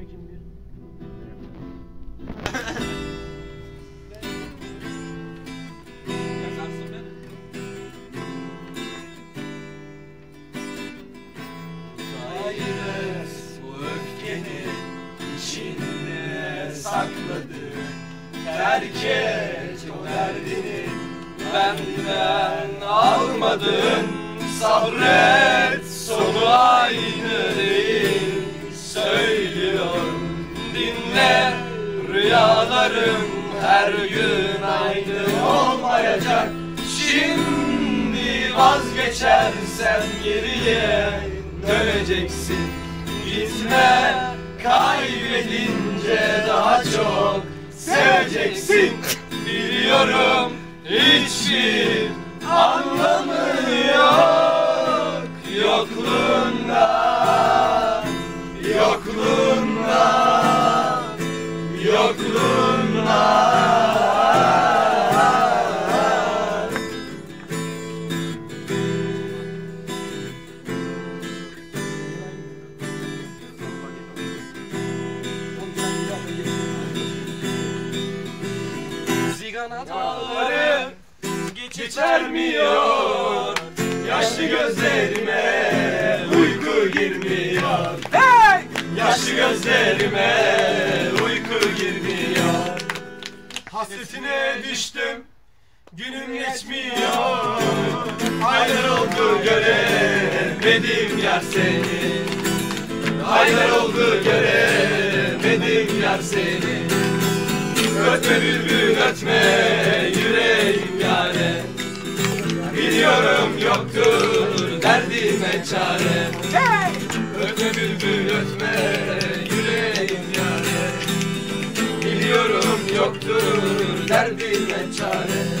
çekin bir. Sakladı. Terk o derdini benden almadın. Sabret sonu aynı değil Söylüyorum dinle Rüyalarım her gün aynı olmayacak. Şimdi vazgeçersen geriye döneceksin. Gitme kaybedince daha çok seveceksin. Biliyorum hiçbir anlamı yok Zigana Dağları geçermiyor Yaşlı gözlerime uyku girmiyor. Hey! Yaşlı gözlerime uyku girmiyor. Hasretine düştüm günüm geçmiyor Aylar oldu göremedim yar seni. Aylar oldu göremedim yar seni Ötme bülbül ötme yüreğim yare Biliyorum yoktur derdime çare Ötme bülbül ötme yüreğim yare Biliyorum yoktur derdime çare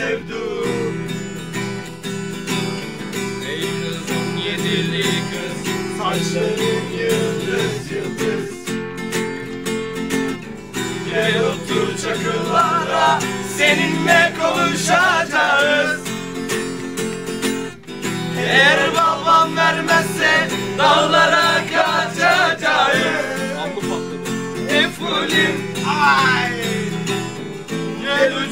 sevdum Ey kızım yedili kız. Saçların yıldız yıldız. Gel otur çakıllara Seninle konuşacağız. Eğer babam vermezse Dağlara kaçacağız. Efulim ay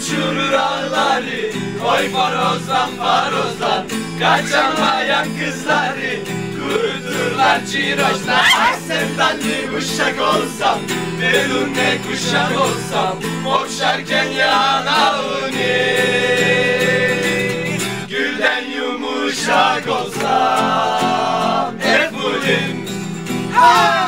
Gel uçurur ağları. Oy farozdan farozdan Kaçamayan kızları. Kuruturlar çiroşlar Ay sevdanlı uşak olsam. Belun ne kuşak olsam Okşarken yanağını Gülden yumuşak olsam Efulim Ay Defulim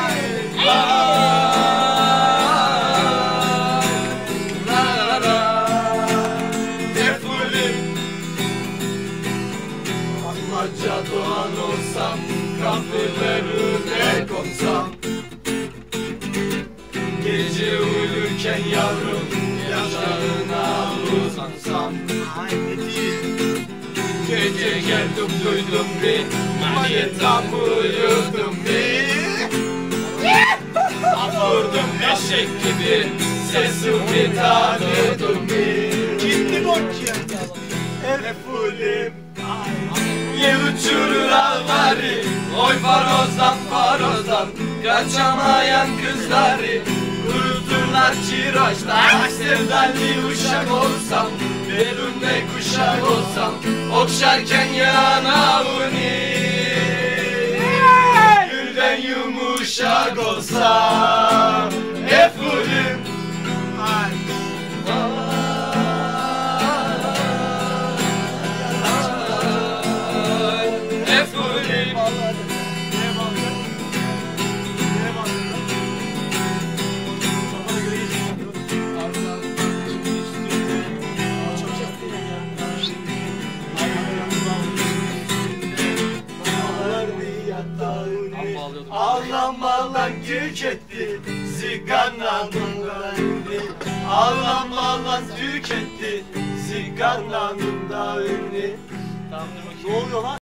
Gece geldim duydum bir Maniyetam uyudum bir Vurdum eşek gibi Sesimi tanıdım bir Kimdi bok ya? Efulim Ye uçurur ağları Oy farozdan farozdan Kaçamayan kızları Kurutur zamanlar çiroşta Ah sevdalli uşak olsam Belunde kuşak olsam Okşarken yanağını Gülden yumuşak olsam Ağlam ağlam gök etti Zigananın önünü Ağlam ağlam gök etti Zigananın dur bakayım. Ne oluyor lan?